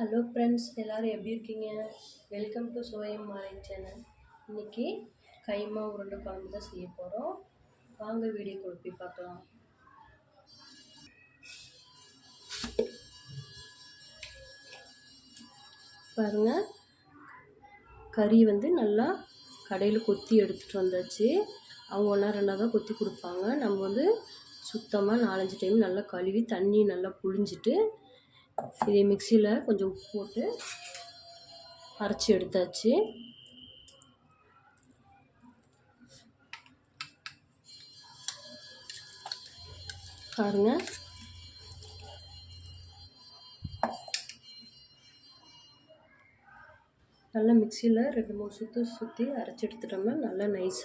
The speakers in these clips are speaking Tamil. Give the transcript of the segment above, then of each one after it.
ஹலோ ஃப்ரெண்ட்ஸ் எல்லோரும் எப்படி இருக்கீங்க? வெல்கம் டு சுவையம் மாலை சேனல் இன்றைக்கி கைமா உருண்டை குழம்பு தான் செய்ய போகிறோம் வாங்க வீடியோ கொடுப்பி பார்க்கலாம். பாருங்கள் கறி வந்து நல்லா கடையில் கொத்தி எடுத்துகிட்டு வந்தாச்சு. அவங்க ஒன்றா ரெண்டாக தான் கொத்தி கொடுப்பாங்க. நம்ம வந்து சுத்தமாக நாலஞ்சு டைம் நல்லா கழுவி தண்ணி நல்லா புழிஞ்சிட்டு இதே மிக்சியில் கொஞ்சம் உப்பு போட்டு அரைச்சி எடுத்தாச்சு. பாருங்க. நல்லா மிக்சியில் ரெண்டு மூணு சுற்றி சுற்றி அரைச்சி எடுத்துட்டோம்னா நல்லா நைஸ்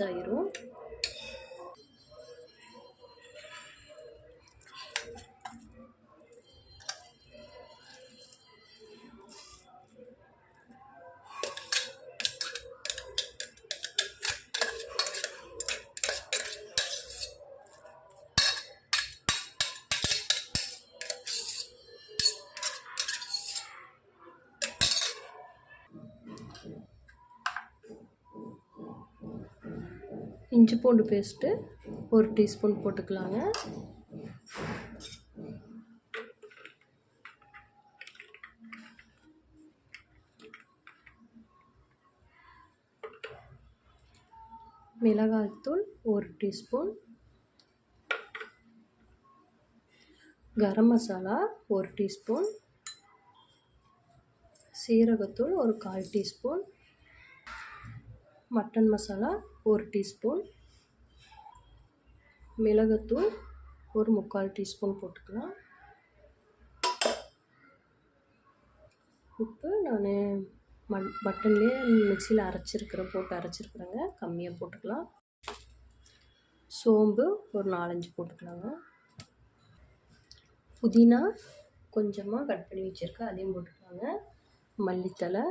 இஞ்சி பூண்டு பேஸ்ட்டு ஒரு டீஸ்பூன் போட்டுக்கலாங்க. மிளகாய்த்தூள் ஒரு டீஸ்பூன். கரம் மசாலா ஒரு டீஸ்பூன். சீரகத்தூள் ஒரு கால் டீஸ்பூன். மட்டன் மசாலா ஒரு டீஸ்பூன். மிளகுத்தூள் ஒரு முக்கால் டீஸ்பூன் போட்டுக்கலாம். உப்பு நான் மண் பட்டன்லேயே மிக்சியில் அரைச்சிருக்கிறேன் போட்டு அரைச்சிருக்கிறேங்க. கம்மியாக போட்டுக்கலாம். சோம்பு ஒரு நாலஞ்சு போட்டுக்கலாங்க. புதினா கொஞ்சமாக கட் பண்ணி வச்சுருக்கேன் அதையும் போட்டுக்கலாங்க. மல்லித்தலை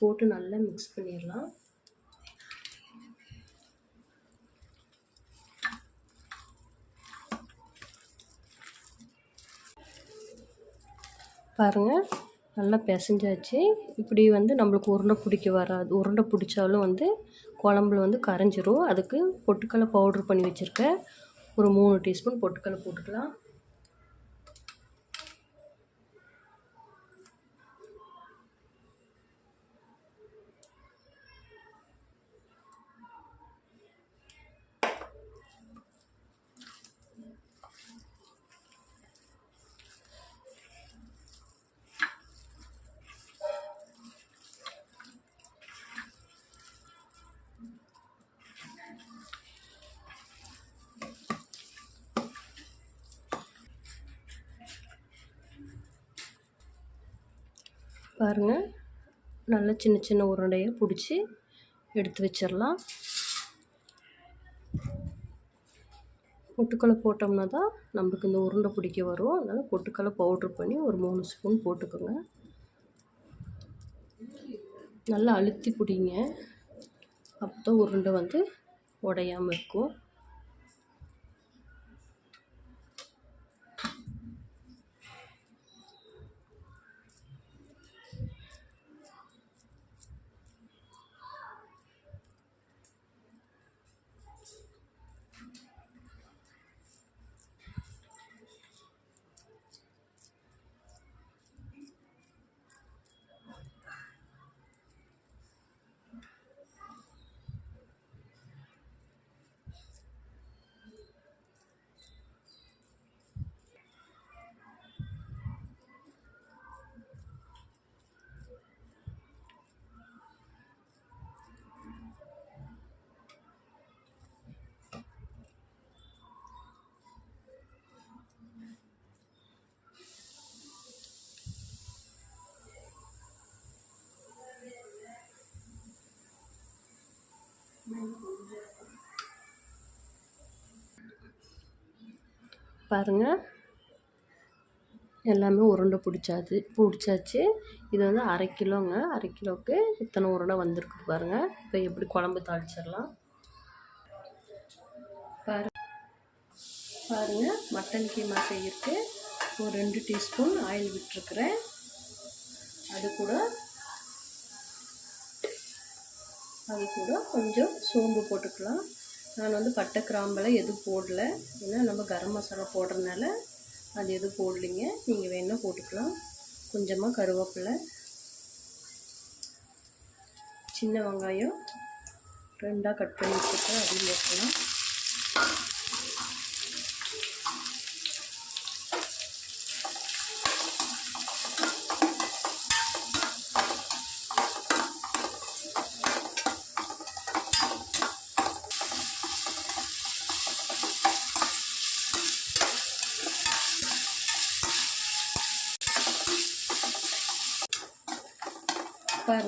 போட்டு நல்லா மிக்ஸ் பண்ணிடலாம். பாருங்கள் நல்லா பிசைஞ்சாச்சு. இப்படி வந்து நம்மளுக்கு உருண்டை பிடிக்க வராது உருண்டை பிடிச்சாலும் வந்து குழம்புல வந்து கரைஞ்சிரும். அதுக்கு பொட்டுக்கடலை பவுட்ரு பண்ணி வச்சுருக்கேன். ஒரு மூணு டீஸ்பூன் பொட்டுக்கடலை போட்டுக்கலாம். பாருங்கள் நல்லா சின்ன சின்ன உருண்டையாக பிடிச்சி எடுத்து வச்சிடலாம் பொட்டுக்கடலை போட்டோம்னா தான் நம்மளுக்கு இந்த உருண்டை பிடிக்க வரும். அதனால் பொட்டுக்கடலை பவுட்ரு பண்ணி ஒரு மூணு ஸ்பூன் போட்டுக்கோங்க. நல்லா அழுத்தி பிடிங்க. அப்போ தான் உருண்டை வந்து உடையாமல் இருக்கும். பாருங்கள் எல்லாமே உருண்டை பிடிச்சாச்சு பிடிச்சாச்சு. இது வந்து அரை கிலோங்க. அரை கிலோவுக்கு இத்தனை உருண்டை வந்திருக்கு பாருங்கள் இப்போ எப்படி குழம்பு தாளிச்சிடலாம். பாரு பாருங்கள் மட்டன் கீமா செய்யறதுக்கு ஒரு ரெண்டு டீஸ்பூன் ஆயில் விட்டுருக்குறேன். அது கூட அது கூட கொஞ்சம் சோம்பு போட்டுக்கலாம். நான் வந்து பட்டை கிராம்பெல்லாம் எதுவும் போடல. ஏன்னா நம்ம கரம் மசாலா போடுறதுனால அது எதுவும் போடலிங்க. நீங்கள் வேணால் போட்டுக்கலாம். கொஞ்சமாக கருவேப்பிலை சின்ன வெங்காயம் ரெண்டாக கட் பண்ணி வச்சுருக்கேன் அதையும் போட்டுக்கலாம்.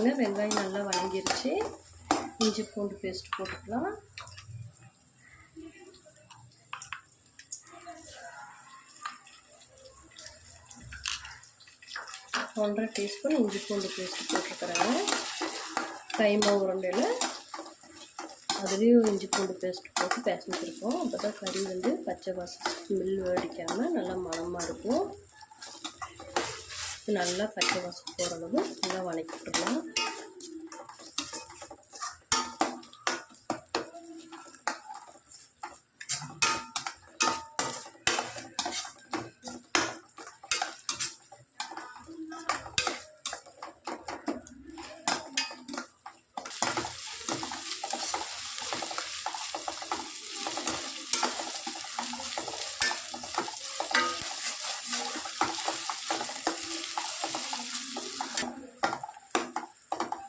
பாருங்கள் வெங்காயம் நல்லா வணங்கிருச்சு இஞ்சி பூண்டு பேஸ்ட் போட்டுக்கலாம். ஒன்றரை டீஸ்பூன் இஞ்சி பூண்டு பேஸ்ட் போட்டிருக்கிறேங்க கைமா உருண்டையில். அதுலேயும் இஞ்சி பூண்டு பேஸ்ட் போட்டு பேசிட்டுருக்கோம் அப்போ தான் கறி வந்து பச்சை வாசம் ஸ்மெல் அடிக்காமல் நல்லா மணமாக இருக்கும். நல்லா பச்சை வாசம் போகிற அளவு நல்லா வதக்கிட்டுருலாம்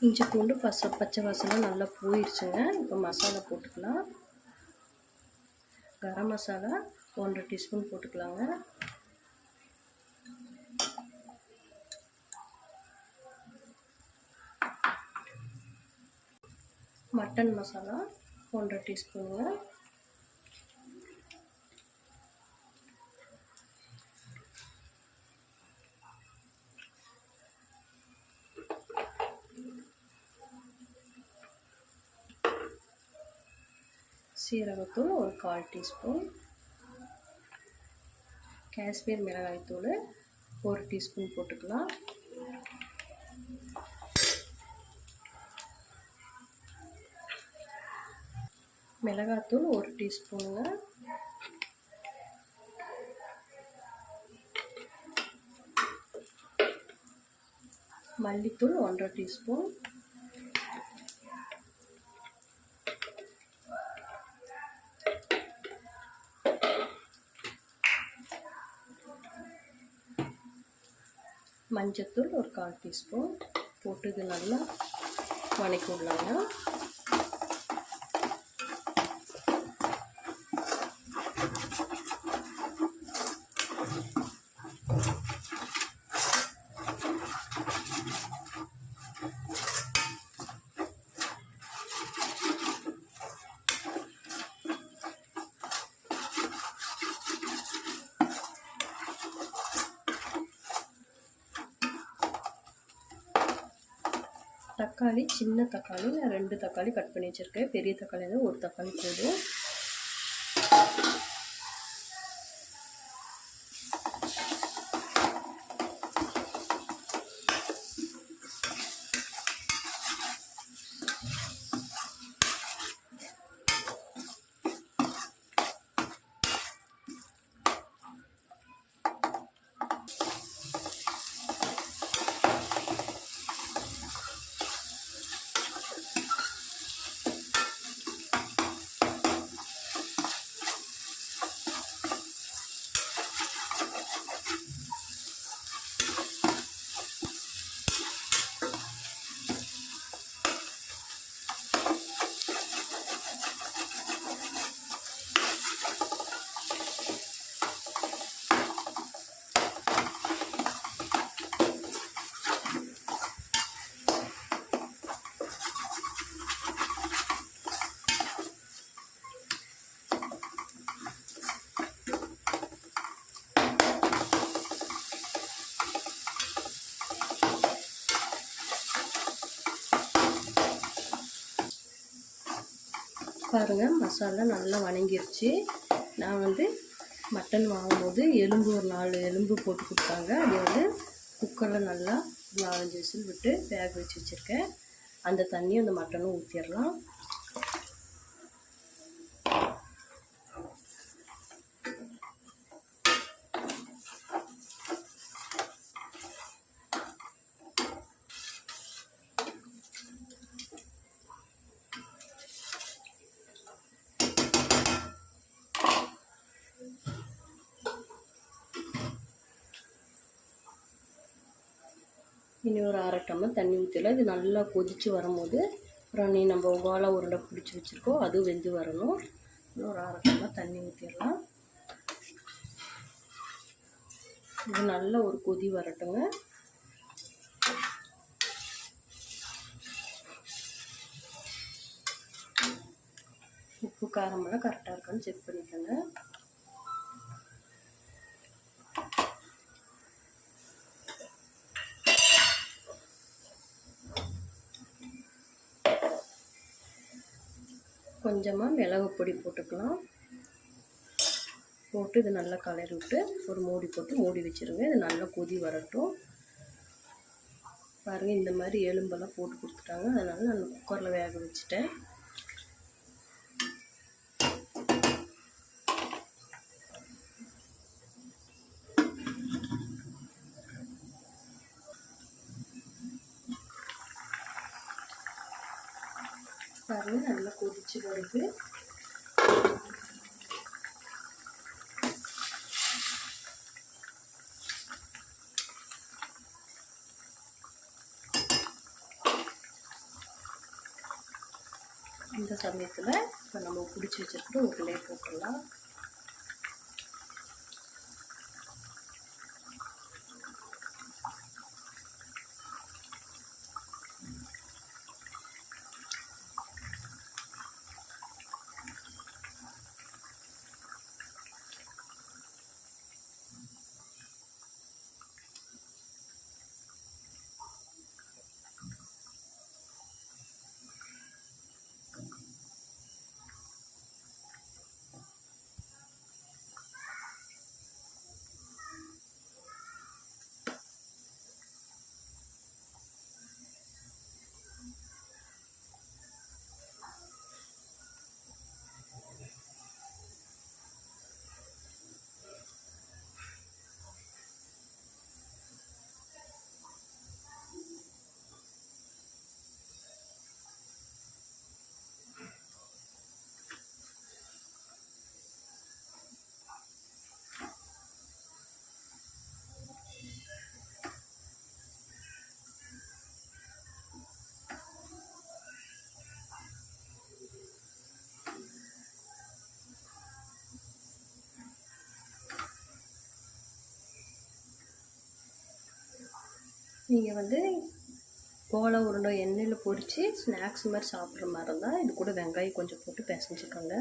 இஞ்சி பூண்டு பச பச்சை வாசனை நல்லா போயிடுச்சுங்க இப்போ மசாலா போட்டுக்கலாம். கரம் மசாலா ஒன்றரை டீஸ்பூன் போட்டுக்கலாங்க. மட்டன் மசாலா ஒன்றரை டீஸ்பூனுங்க. சீரகத்தூள் ஒரு கால் டீஸ்பூன். காஷ்மீர் மிளகாய்த்தூள் ஒரு டீஸ்பூன் போட்டுக்கலாம். மிளகாத்தூள் ஒரு டீஸ்பூனுங்க. மல்லித்தூள் ஒன்றரை டீஸ்பூன். மஞ்சத்தூள் ஒரு கால் டீஸ்பூன் போட்டு இது நல்லா வணக்கி விடலாங்க தக்காளி சின்ன தக்காளி நான் ரெண்டு தக்காளி கட் பண்ணி வச்சுருக்கேன். பெரிய தக்காளி வந்து ஒரு தக்காளி போதும். பாருங்கள் மசாலா நல்லா வணங்கிருச்சு. நான் வந்து மட்டன் வாங்கும்போது எலும்பு ஒரு நாலு எலும்பு போட்டு கொடுத்தாங்க. அது வந்து குக்கரில் நல்லா நாலஞ்சு விசில் விட்டு வேக வச்சு வச்சுருக்கேன். அந்த தண்ணியும் அந்த மட்டனும் ஊற்றிடலாம் இனி ஒரு அரை டம்ளர் தண்ணி ஊற்றிடலாம் இது நல்லா கொதித்து வரும்போது அப்புறம் நீ நம்ம வாழை உருண்டை பிடிச்சி வச்சுருக்கோம். அதுவும் வெந்து வரணும். இன்னும் ஒரு அரை டம்ளர் தண்ணி ஊற்றிடலாம் இது நல்ல ஒரு கொதி வரட்டுங்க. உப்பு காரமெல்லாம் கரெக்டாக இருக்கான்னு செக் பண்ணிக்கோங்க. கொஞ்சமாக மிளகு பொடி போட்டுக்கலாம். போட்டு இது நல்லா கலரி விட்டு ஒரு மூடி போட்டு மூடி வச்சுருங்க. இது நல்லா கொதி வரட்டும். பாருங்கள் இந்த மாதிரி எலும்பெல்லாம் போட்டு கொடுத்துட்டாங்க. அதனால் நான் குக்கரில் வேக வச்சுட்டேன். பாருங்கள் நல்லா கொதிச்சு வருது. இந்த சமயத்தில் இப்போ நம்ம பிடிச்சி வச்சுருக்கிற உருளையை போட்டுடலாம். நீங்கள் வந்து கோல உருண்டை எண்ணெயில் பொரித்து ஸ்நாக்ஸ் மாதிரி சாப்பிட்ற மாதிரி இருந்தால் இது கூட வெங்காயம் கொஞ்சம் போட்டு பிசைஞ்சுக்கோங்க.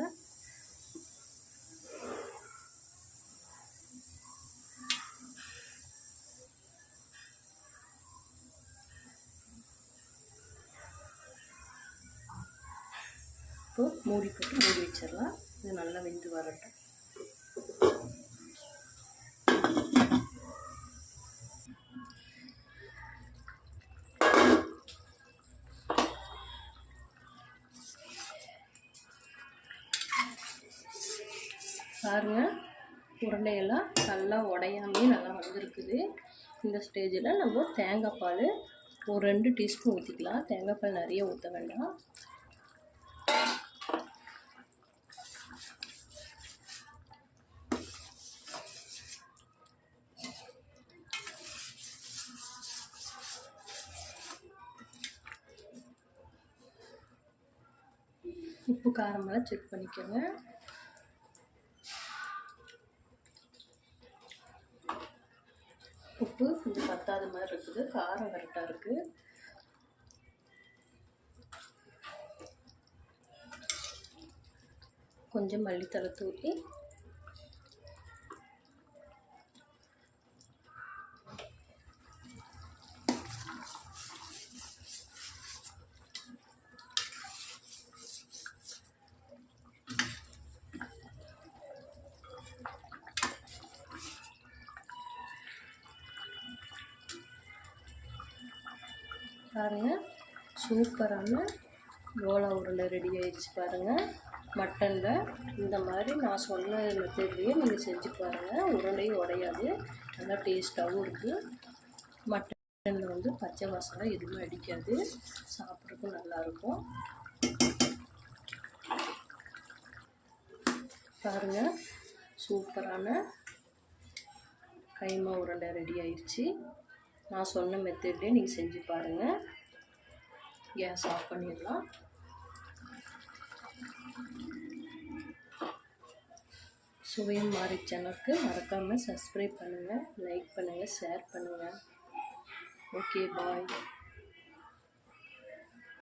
இப்போது மூடி போட்டு பாருங்கள் உருண்டையெல்லாம் நல்லா உடையாமே நல்லா வந்திருக்குது. இந்த ஸ்டேஜில் நம்ம தேங்காய் பால் ஒரு ரெண்டு டீஸ்பூன் ஊற்றிக்கலாம் தேங்காய் பால் நிறைய ஊற்ற வேண்டாம். உப்பு காரமெல்லாம் செக் பண்ணிக்கோங்க. உப்பு கொஞ்சம் பத்தாத மாதிரி இருக்குது. காரம் கரெக்டாக இருக்குது கொஞ்சம் மல்லித்தலை தூக்கி பாருங்கள் சூப்பரான கோலா உருண்டை ரெடி ஆயிடுச்சு பாருங்கள் மட்டனில் இந்த மாதிரி நான் சொன்ன மெத்தட்லேயே நீங்கள் செஞ்சு பாருங்கள் உருண்டையும் உடையாது. நல்லா டேஸ்ட்டாகவும் இருக்குது மட்டனில் வந்து பச்சை வாசனை எதுவுமே அடிக்காது. சாப்பிட்றதுக்கும் நல்லாயிருக்கும் பாருங்கள் சூப்பரான கைமா உருண்டை ரெடி ஆயிடுச்சு. நான் சொன்ன மெத்தட்லேயே நீங்கள் செஞ்சு பாருங்கள் கேஸ் ஆஃப் பண்ணிடலாம். சுவையும் மாறி சேனலுக்கு மறக்காமல் சப்ஸ்கிரைப் பண்ணுங்கள் லைக் பண்ணுங்கள் ஷேர் பண்ணுங்கள் ஓகே பாய்